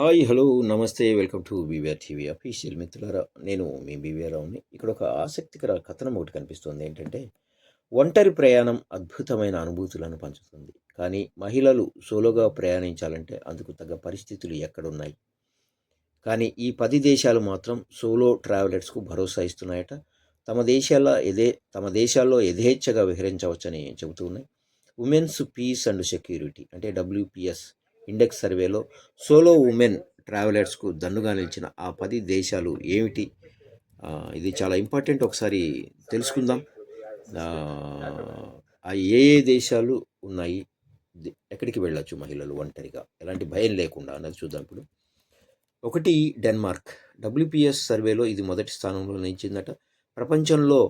Hi hello నమస్తే welcome to BVR TV official మిత్రులారా. నేను మీ బీవీఆర్రావుని ఇక్కడ ఒక ఆసక్తికర కథనం ఒకటి కనిపిస్తుంది. ఏంటంటే ఒంటరి ప్రయాణం అద్భుతమైన అనుభూతులను పంచుతుంది. కానీ మహిళలు సోలోగా ప్రయాణించాలంటే అందుకు తగ్గ పరిస్థితులు ఎక్కడున్నాయి? కానీ ఈ పది దేశాలు మాత్రం సోలో ట్రావెలర్స్కు భరోసా ఇస్తున్నాయట. తమ దేశాల ఎదే తమ దేశాల్లో యథేచ్ఛగా విహరించవచ్చని చెబుతూ ఉన్నాయి. ఉమెన్స్ పీస్ అండ్ సెక్యూరిటీ అంటే డబ్ల్యూపిఎస్ ఇండెక్స్ సర్వేలో సోలో ఉమెన్ ట్రావెలర్స్కు దన్నుగా నిలిచిన ఆ పది దేశాలు ఏమిటి? ఇది చాలా ఇంపార్టెంట్. ఒకసారి తెలుసుకుందాం. ఆ ఏ ఏ దేశాలు ఉన్నాయి? ఎక్కడికి వెళ్ళొచ్చు మహిళలు ఒంటరిగా? ఎలాంటి భయం లేకుండా అన్నది చూద్దాం ఇప్పుడు. ఒకటి డెన్మార్క్. డబ్ల్యూపిఎస్ సర్వేలో ఇది మొదటి స్థానంలో నిలిచిందట. ప్రపంచంలో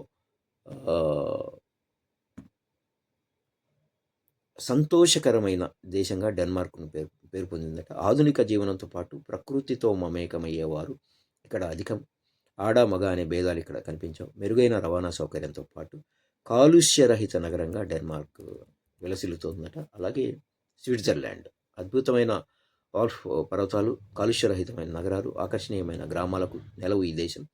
సంతోషకరమైన దేశంగా డెన్మార్క్ను పేరు పేరు పొందిందట. ఆధునిక జీవనంతో పాటు ప్రకృతితో మమేకమయ్యేవారు ఇక్కడ అధికం. ఆడ మగ అనే భేదాలు ఇక్కడ కనిపించవు. మెరుగైన రవాణా సౌకర్యంతో పాటు కాలుష్యరహిత నగరంగా డెన్మార్క్ విలసిల్లుతోందట. అలాగే స్విట్జర్లాండ్ అద్భుతమైన ఆల్ఫ్ పర్వతాలు కాలుష్యరహితమైన నగరాలు ఆకర్షణీయమైన గ్రామాలకు నెలవు ఈ దేశం.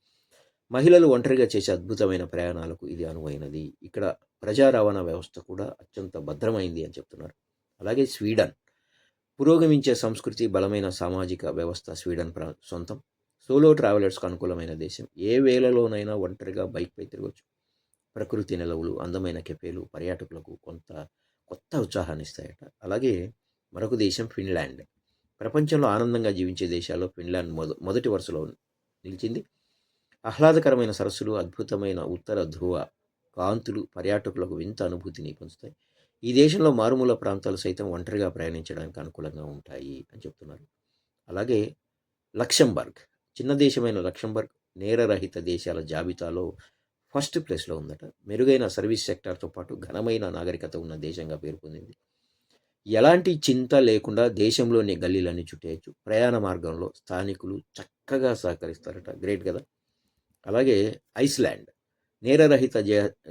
మహిళలు ఒంటరిగా చేసే అద్భుతమైన ప్రయాణాలకు ఇది అనువైనది. ఇక్కడ ప్రజా రవాణా వ్యవస్థ కూడా అత్యంత భద్రమైంది అని చెప్తున్నారు. అలాగే స్వీడన్. పురోగమించే సంస్కృతి బలమైన సామాజిక వ్యవస్థ స్వీడన్ ప్ర సొంతం. సోలో ట్రావెలర్స్కు అనుకూలమైన దేశం. ఏ వేళలోనైనా ఒంటరిగా బైక్పై తిరగవచ్చు ప్రకృతి నిలవులు అందమైన కెఫేలు పర్యాటకులకు కొంత కొత్త ఉత్సాహాన్ని ఇస్తాయట. అలాగే మరొక దేశం ఫిన్లాండ్. ప్రపంచంలో ఆనందంగా జీవించే దేశాల్లో ఫిన్లాండ్ మొద మొదటి వరుసలో నిలిచింది. ఆహ్లాదకరమైన సరస్సులు అద్భుతమైన ఉత్తర ధ్రువ కాంతులు పర్యాటకులకు వింత అనుభూతిని పంచుతాయి ఈ దేశంలో మారుమూల ప్రాంతాలు సైతం ఒంటరిగా ప్రయాణించడానికి అనుకూలంగా ఉంటాయి అని చెప్తున్నారు. అలాగే లక్సంబర్గ్ చిన్న దేశమైన లక్సంబర్గ్ నేరరహిత దేశాల జాబితాలో ఫస్ట్ ప్లేస్లో ఉందట. మెరుగైన సర్వీస్ సెక్టార్తో పాటు ఘనమైన నాగరికత ఉన్న దేశంగా పేరు పొందింది. ఎలాంటి చింత లేకుండా దేశంలోని గల్లీలన్నీ చుట్టేయచ్చు. ప్రయాణ మార్గంలో స్థానికులు చక్కగా సహకరిస్తారట. గ్రేట్ కదా. అలాగే ఐస్లాండ్ నేరరహిత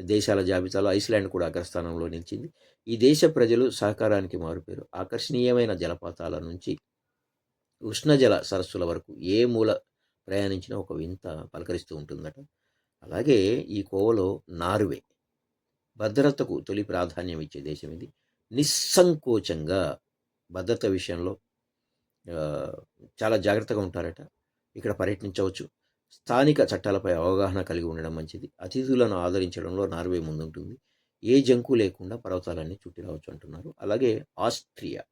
దేశాల జాబితాలో ఐస్లాండ్ కూడా అగ్రస్థానంలో నిలిచింది. ఈ దేశ ప్రజలు సహకారానికి మారుపేరు. ఆకర్షణీయమైన జలపాతాల నుంచి ఉష్ణజల సరస్సుల వరకు ఏ మూల ప్రయాణించినా ఒక వింత పలకరిస్తూ ఉంటుందట. అలాగే ఈ కోవలో నార్వే భద్రతకు తొలి ప్రాధాన్యం ఇచ్చే దేశం ఇది. నిస్సంకోచంగా భద్రత విషయంలో చాలా జాగ్రత్తగా ఉంటారట. ఇక్కడ పర్యటించవచ్చు. స్థానిక చట్టాలపై అవగాహన కలిగి ఉండడం మంచిది. అతిథులను ఆదరించడంలో నార్వే ముందుంటుంది. ఏ జంకు లేకుండా పర్వతాలన్నీ చుట్టి రావచ్చు అంటున్నారు. అలాగే ఆస్ట్రియా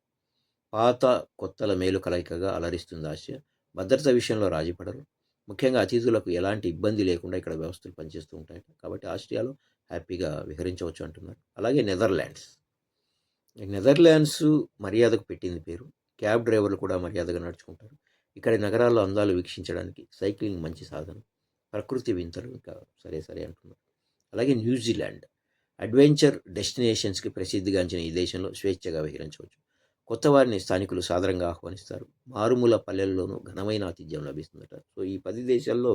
పాత కొత్తల మేలు కలయికగా అలరిస్తుంది ఆసియా భద్రత విషయంలో రాజీపడరు ముఖ్యంగా అతిథులకు ఎలాంటి ఇబ్బంది లేకుండా ఇక్కడ వ్యవస్థలు పనిచేస్తూ ఉంటాయి కాబట్టి ఆస్ట్రియాలో హ్యాపీగా విహరించవచ్చు అంటున్నారు. అలాగే నెదర్లాండ్స్. నెదర్లాండ్స్ మర్యాదకు పెట్టింది పేరు. క్యాబ్ డ్రైవర్లు కూడా మర్యాదగా నడుచుకుంటారు. ఇక్కడ నగరాల్లో అందాలు వీక్షించడానికి సైక్లింగ్ మంచి సాధనం. ప్రకృతి వింతలు ఇంకా సరే సరే అంటున్నారు. అలాగే న్యూజిలాండ్ అడ్వెంచర్ డెస్టినేషన్స్కి ప్రసిద్ధిగాంచిన ఈ దేశంలో స్వేచ్ఛగా విహరించవచ్చు. కొత్త వారిని స్థానికులు సాదరంగా ఆహ్వానిస్తారు. మారుమూల పల్లెల్లోనూ ఘనమైన ఆతిథ్యం లభిస్తుందట. సో ఈ పది దేశాల్లో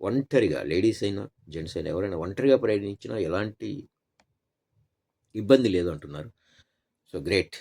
ఒంటరిగా లేడీస్ అయినా జెంట్స్ అయినా ఎవరైనా ఒంటరిగా ప్రయాణించినా ఎలాంటి ఇబ్బంది లేదు అంటున్నారు. So great.